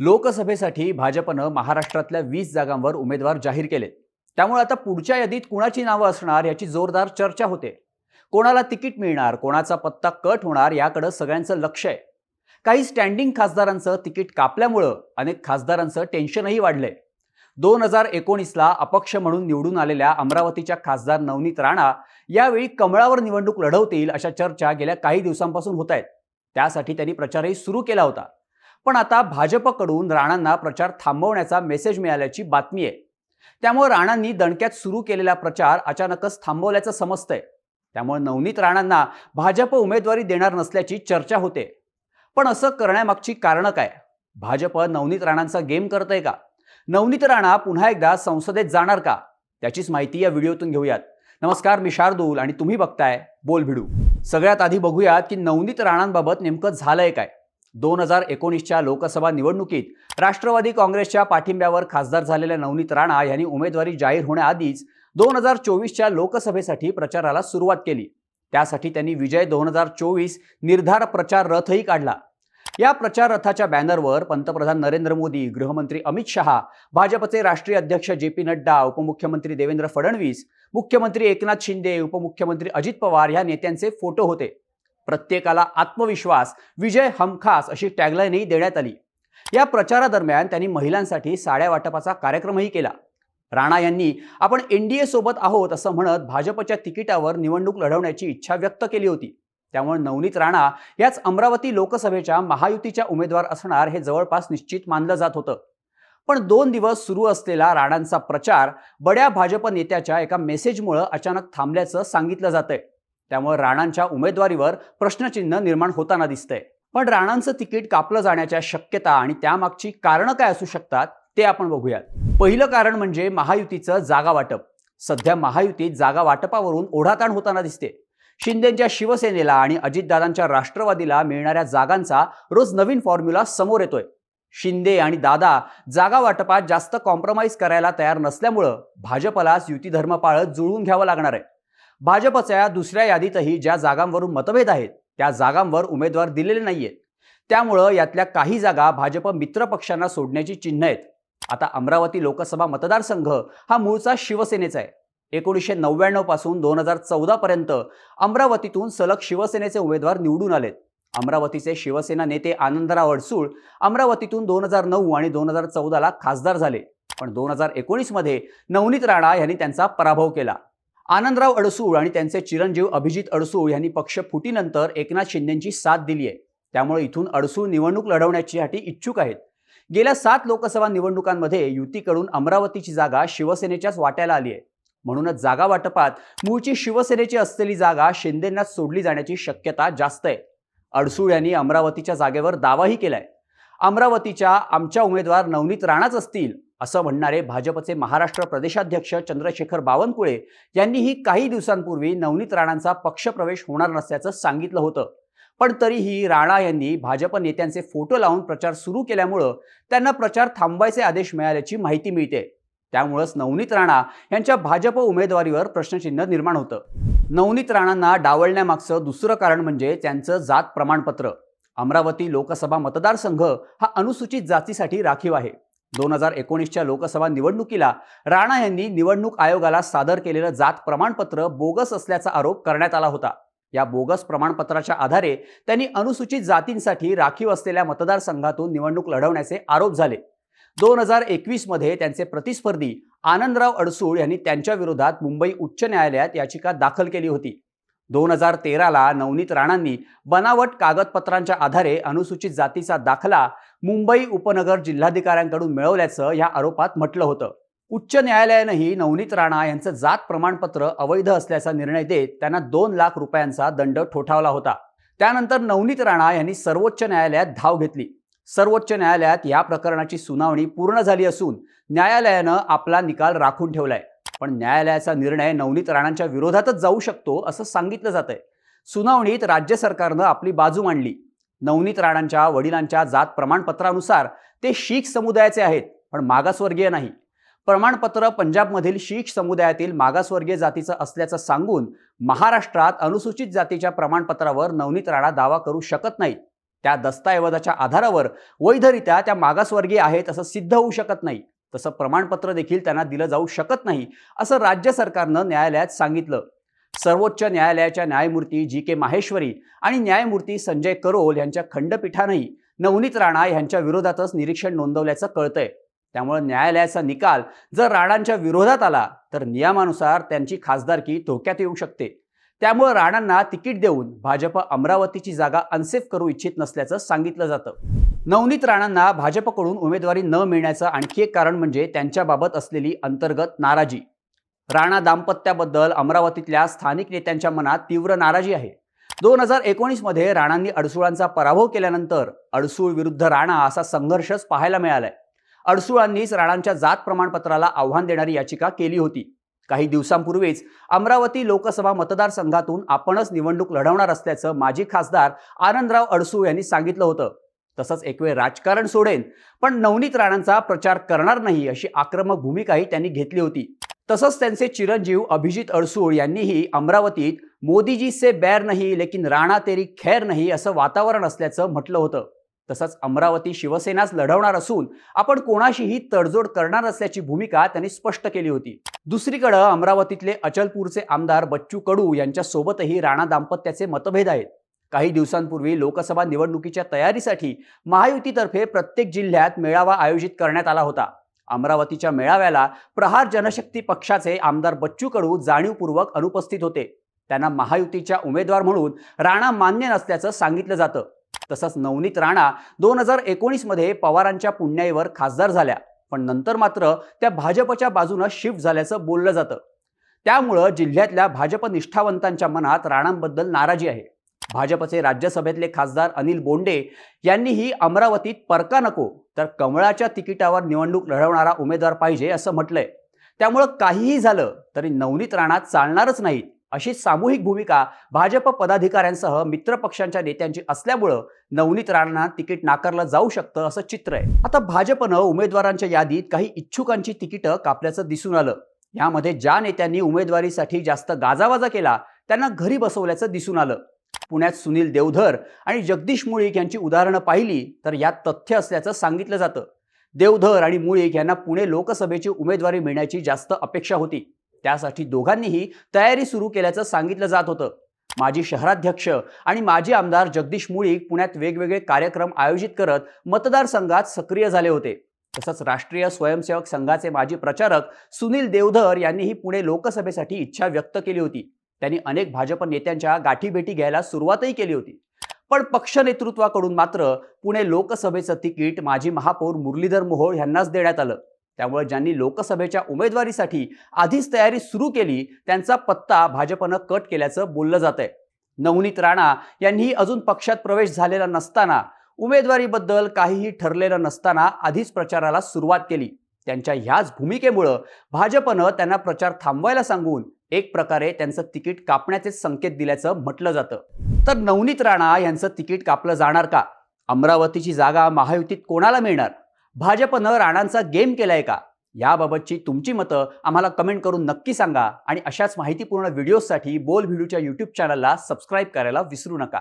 लोकसभेसाठी भाजपनं महाराष्ट्रातल्या वीस जागांवर उमेदवार जाहीर केले. त्यामुळे आता पुढच्या यादीत कुणाची नावं असणार याची जोरदार चर्चा होते. कोणाला तिकीट मिळणार कोणाचा पत्ता कट होणार याकडं सगळ्यांचं लक्ष आहे. काही स्टँडिंग खासदारांचं तिकीट कापल्यामुळं अनेक खासदारांचं टेन्शनही वाढलंय. दोन हजार एकोणीसला अपक्ष म्हणून निवडून आलेल्या अमरावतीच्या खासदार नवनीत राणा यावेळी कमळावर निवडणूक लढवतील अशा चर्चा गेल्या काही दिवसांपासून होत आहेत. त्यासाठी त्यांनी प्रचारही सुरू केला होता. पण आता भाजपकडून राणांना प्रचार थांबवण्याचा मेसेज मिळाल्याची बातमी आहे. त्यामुळे राणांनी दणक्यात सुरू केलेला प्रचार अचानकच थांबवल्याचं समजतंय. त्यामुळे नवनीत राणांना भाजप उमेदवारी देणार नसल्याची चर्चा होते. पण असं करण्यामागची कारणं काय? भाजप नवनीत राणांचा गेम करतंय का? नवनीत राणा पुन्हा एकदा संसदेत जाणार का? त्याचीच माहिती या व्हिडिओतून घेऊयात. नमस्कार मी शार्दूल आणि तुम्ही बघताय बोल भिडू सगळ्यात आधी बघूयात की नवनीत राणांबाबत नेमकं झालंय काय? दोन हजार एकोणीसच्या लोकसभा निवडणुकीत राष्ट्रवादी काँग्रेसच्या पाठिंब्यावर खासदार झालेल्या नवनीत राणा यांनी उमेदवारी जाहीर होण्याआधीच दोन हजार चोवीसच्या लोकसभेसाठी प्रचाराला सुरुवात केली. त्यासाठी त्यांनी विजय दोन हजार चोवीस निर्धार प्रचार रथही काढला. या प्रचार रथाच्या बॅनरवर पंतप्रधान नरेंद्र मोदी गृहमंत्री अमित शहा भाजपचे राष्ट्रीय अध्यक्ष जे पी नड्डा उपमुख्यमंत्री देवेंद्र फडणवीस मुख्यमंत्री एकनाथ शिंदे उपमुख्यमंत्री अजित पवार या नेत्यांचे फोटो होते. प्रत्येकाला आत्मविश्वास विजय हमखास अशी टॅगलाईनही देण्यात आली. या प्रचारादरम्यान त्यांनी महिलांसाठी साड्या वाटपाचा कार्यक्रमही केला. राणा यांनी आपण एनडीए सोबत आहोत असं म्हणत भाजपच्या तिकिटावर निवडणूक लढवण्याची इच्छा व्यक्त केली होती. त्यामुळे नवनीत राणा याच अमरावती लोकसभेच्या महायुतीच्या उमेदवार असणार हे जवळपास निश्चित मानलं जात होतं. पण दोन दिवस सुरू असलेला राणांचा प्रचार बड्या भाजप नेत्याच्या एका मेसेजमुळं अचानक थांबल्याचं सांगितलं जातंय. त्यामुळे राणांच्या उमेदवारीवर प्रश्नचिन्ह निर्माण होताना दिसतंय. पण राणांचं तिकीट कापलं जाण्याच्या शक्यता आणि त्यामागची कारणं काय असू शकतात ते आपण बघूयात. पहिलं कारण म्हणजे महायुतीचं जागा वाटप. सध्या महायुतीत जागा वाटपावरून ओढाताण होताना दिसते. शिंदेच्या शिवसेनेला आणि अजितदादांच्या राष्ट्रवादीला मिळणाऱ्या जागांचा रोज नवीन फॉर्म्युला समोर येतोय. शिंदे आणि दादा जागा वाटपात जास्त कॉम्प्रोमाइज करायला तयार नसल्यामुळं भाजपलाच युती धर्म पाळत जुळवून घ्यावं लागणार आहे. भाजपच्या दुसऱ्या यादीतही ज्या जागांवरून मतभेद आहेत त्या जागांवर उमेदवार दिलेले नाहीयेत. त्यामुळं यातल्या काही जागा भाजप मित्र पक्षांना सोडण्याची चिन्ह आहेत. आता अमरावती लोकसभा मतदारसंघ हा मूळचा शिवसेनेचा आहे. एकोणीसशे नव्याण्णवपासून दोन हजार चौदा पर्यंत अमरावतीतून सलग शिवसेनेचे उमेदवार निवडून आलेत. अमरावतीचे शिवसेना नेते आनंदराव अडसूळ अमरावतीतून दोन हजार नऊ आणि दोन हजार चौदाला खासदार झाले. पण दोन हजार एकोणीसमध्ये नवनीत राणा यांनी त्यांचा पराभव केला. आनंदराव अडसूळ आणि त्यांचे चिरंजीव अभिजित अडसूळ यांनी पक्ष फुटीनंतर एकनाथ शिंदेची साथ दिली आहे. त्यामुळे इथून अडसूळ निवडणूक लढवण्यासाठी इच्छुक आहेत. गेल्या सात लोकसभा निवडणुकांमध्ये युतीकडून अमरावतीची जागा शिवसेनेच्याच वाट्याला आली आहे. म्हणूनच जागा वाटपात मूळची शिवसेनेची असलेली जागा शिंदेंनाच सोडली जाण्याची शक्यता जास्त आहे. अडसूळ यांनी अमरावतीच्या जागेवर दावाही केलाय. अमरावतीच्या आमच्या उमेदवार नवनीत राणाच असतील असं म्हणणारे भाजपचे महाराष्ट्र प्रदेशाध्यक्ष चंद्रशेखर बावनकुळे यांनीही काही दिवसांपूर्वी नवनीत राणांचा पक्षप्रवेश होणार नसल्याचं सांगितलं होतं. पण तरीही राणा यांनी भाजप नेत्यांचे फोटो लावून प्रचार सुरू केल्यामुळं त्यांना प्रचार थांबवायचे आदेश मिळाल्याची माहिती मिळते. त्यामुळंच नवनीत राणा यांच्या भाजप उमेदवारीवर प्रश्नचिन्ह निर्माण होतं. नवनीत राणांना डावलण्यामागचं दुसरं कारण म्हणजे त्यांचं जात प्रमाणपत्र. अमरावती लोकसभा मतदारसंघ हा अनुसूचित जातीसाठी राखीव आहे. दोन हजार एकोणीसच्या लोकसभा निवडणुकीला राणा यांनी निवडणूक आयोगाला सादर केलेलं जात प्रमाणपत्र बोगस असल्याचा आरोप करण्यात आला होता. या बोगस प्रमाणपत्राच्या आधारे त्यांनी अनुसूचित जातींसाठी राखीव असलेल्या मतदारसंघातून निवडणूक लढवण्याचे आरोप झाले. दोन हजार एकवीसमध्ये त्यांचे प्रतिस्पर्धी आनंदराव अडसूळ यांनी त्यांच्या विरोधात मुंबई उच्च न्यायालयात याचिका दाखल केली होती. दोन हजार तेराला नवनीत राणांनी बनावट कागदपत्रांच्या आधारे अनुसूचित जातीचा दाखला मुंबई उपनगर जिल्हाधिकाऱ्यांकडून मिळवल्याचं या आरोपात म्हटलं होतं. उच्च न्यायालयानंही नवनीत राणा यांचं जात प्रमाणपत्र अवैध असल्याचा निर्णय देत त्यांना दोन लाख रुपयांचा दंड ठोठावला होता. त्यानंतर नवनीत राणा यांनी सर्वोच्च न्यायालयात धाव घेतली. सर्वोच्च न्यायालयात या प्रकरणाची सुनावणी पूर्ण झाली असून न्यायालयानं आपला निकाल राखून ठेवलाय. पण न्यायालयाचा निर्णय नवनीत राणांच्या विरोधातच जाऊ शकतो असं सांगितलं जात आहे सुनावणीत राज्य सरकारनं आपली बाजू मांडली. नवनीत राणांच्या वडिलांच्या जात प्रमाणपत्रानुसार ते शीख समुदायाचे आहेत पण मागासवर्गीय नाही. प्रमाणपत्र पंजाबमधील शीख समुदायातील मागासवर्गीय जातीचं असल्याचं सांगून महाराष्ट्रात अनुसूचित जातीच्या प्रमाणपत्रावर नवनीत राणा दावा करू शकत नाही त्या दस्तऐवजाच्या आधारावर वैधरित्या त्या मागासवर्गीय आहेत असं सिद्ध होऊ शकत नाही. तसं प्रमाणपत्र देखील त्यांना दिलं जाऊ शकत नाही असं राज्य सरकारनं न्यायालयात सांगितलं. सर्वोच्च न्यायालयाच्या न्यायमूर्ती जी के माहेश्वरी आणि न्यायमूर्ती संजय करोल यांच्या खंडपीठानंही नवनीत राणा यांच्या विरोधातच निरीक्षण नोंदवल्याचं कळतंय. त्यामुळे न्यायालयाचा निकाल जर राणांच्या विरोधात आला तर नियमानुसार त्यांची खासदारकी धोक्यात येऊ शकते. त्यामुळे राणांना तिकीट देऊन भाजप अमरावतीची जागा अनसेफ करू इच्छित नसल्याचं सांगितलं जातं. नवनीत राणांना भाजपकडून उमेदवारी न मिळण्याचं आणखी एक कारण म्हणजे त्यांच्याबाबत असलेली अंतर्गत नाराजी. राणा दाम्पत्याबद्दल अमरावतीतल्या स्थानिक नेत्यांच्या मनात तीव्र नाराजी आहे. दोन हजार एकोणीसमध्ये राणांनी अडसुळांचा पराभव केल्यानंतर अडसूळ विरुद्ध राणा असा संघर्षच पाहायला मिळालाय. अडसुळांनीच राणांच्या जात प्रमाणपत्राला आव्हान देणारी याचिका केली होती. काही दिवसांपूर्वीच अमरावती लोकसभा मतदारसंघातून आपणच निवडणूक लढवणार असल्याचं माजी खासदार आनंदराव अडसूळ यांनी सांगितलं होतं. तसंच एक वेळ राजकारण सोडेन पण नवनीत राणांचा प्रचार करणार नाही अशी आक्रमक भूमिकाही त्यांनी घेतली होती. तसंच त्यांचे चिरंजीव अभिजित अडसूळ यांनीही अमरावतीत मोदीजी से बैर नाही लेकिन राणा तेरी खैर नाही असं वातावरण असल्याचं म्हटलं होतं. तसंच अमरावती शिवसेनाच लढवणार असून आपण कोणाशीही तडजोड करणार असल्याची भूमिका त्यांनी स्पष्ट केली होती. दुसरीकडं अमरावतीतले अचलपूरचे आमदार बच्चू कडू यांच्यासोबतही राणा दाम्पत्याचे मतभेद आहेत. काही दिवसांपूर्वी लोकसभा निवडणुकीच्या तयारीसाठी महायुतीतर्फे प्रत्येक जिल्ह्यात मेळावा आयोजित करण्यात आला होता. अमरावतीच्या मेळाव्याला प्रहार जनशक्ती पक्षाचे आमदार बच्चू कडू जाणीवपूर्वक अनुपस्थित होते. त्यांना महायुतीच्या उमेदवार म्हणून राणा मान्य नसल्याचं सांगितलं जातं. तसंच नवनीत राणा दोन हजार एकोणीसमध्ये पवारांच्या पुण्याईवर खासदार झाल्या. पण नंतर मात्र त्या भाजपच्या बाजूनं शिफ्ट झाल्याचं बोललं जातं. त्यामुळं जिल्ह्यातल्या भाजप निष्ठावंतांच्या मनात राणांबद्दल नाराजी आहे. भाजपचे राज्यसभेतले खासदार अनिल बोंडे यांनीही अमरावतीत परका नको तर कमळाच्या तिकिटावर निवडणूक लढवणारा उमेदवार पाहिजे असं म्हटलंय. त्यामुळं काहीही झालं तरी नवनीत राणा चालणारच नाहीत अशी सामूहिक भूमिका भाजप पदाधिकाऱ्यांसह मित्रपक्षांच्या नेत्यांची असल्यामुळं नवनीत राणांना तिकीट नाकारलं जाऊ शकतं असं चित्र आहे. आता भाजपनं उमेदवारांच्या यादीत काही इच्छुकांची तिकीटं कापल्याचं दिसून आलं. यामध्ये ज्या नेत्यांनी उमेदवारीसाठी जास्त गाजावाजा केला त्यांना घरी बसवल्याचं दिसून आलं. पुण्यात सुनील देवधर आणि जगदीश मुळीक यांची उदाहरणं पाहिली तर यात तथ्य असल्याचं सांगितलं जातं. देवधर आणि मुळीक यांना पुणे लोकसभेची उमेदवारी मिळण्याची जास्त अपेक्षा होती. त्यासाठी दोघांनीही तयारी सुरू केल्याचं सांगितलं जात होतं. माजी शहराध्यक्ष आणि माजी आमदार जगदीश मुळीक पुण्यात वेगवेगळे कार्यक्रम आयोजित करत मतदारसंघात सक्रिय झाले होते. तसंच राष्ट्रीय स्वयंसेवक संघाचे माजी प्रचारक सुनील देवधर यांनीही पुणे लोकसभेसाठी इच्छा व्यक्त केली होती. त्यांनी अनेक भाजप नेत्यांच्या गाठीभेटी घ्यायला सुरुवातही केली होती. पण पक्ष नेतृत्वाकडून मात्र पुणे लोकसभेचं तिकीट माजी महापौर मुरलीधर मोहोळ यांनाच देण्यात आलं. त्यामुळे ज्यांनी लोकसभेच्या उमेदवारीसाठी आधीच तयारी सुरू केली त्यांचा पत्ता भाजपनं कट केल्याचं बोललं जात आहे नवनीत राणा यांनीही अजून पक्षात प्रवेश झालेला नसताना उमेदवारीबद्दल काहीही ठरलेलं नसताना आधीच प्रचाराला सुरुवात केली. त्यांच्या ह्याच भूमिकेमुळं भाजपनं त्यांना प्रचार थांबवायला सांगून एक प्रकारे त्यांचं तिकीट कापण्याचे संकेत दिल्याचं म्हटलं जातं. तर नवनीत राणा यांचं तिकीट कापलं जाणार का? अमरावतीची जागा महायुतीत कोणाला मिळणार? भाजपनं राणांचा गेम केलाय का? याबाबतची तुमची मतं आम्हाला कमेंट करून नक्की सांगा आणि अशाच माहितीपूर्ण व्हिडिओसाठी बोल व्हिडिओच्या यूट्यूब चॅनलला सबस्क्राईब करायला विसरू नका.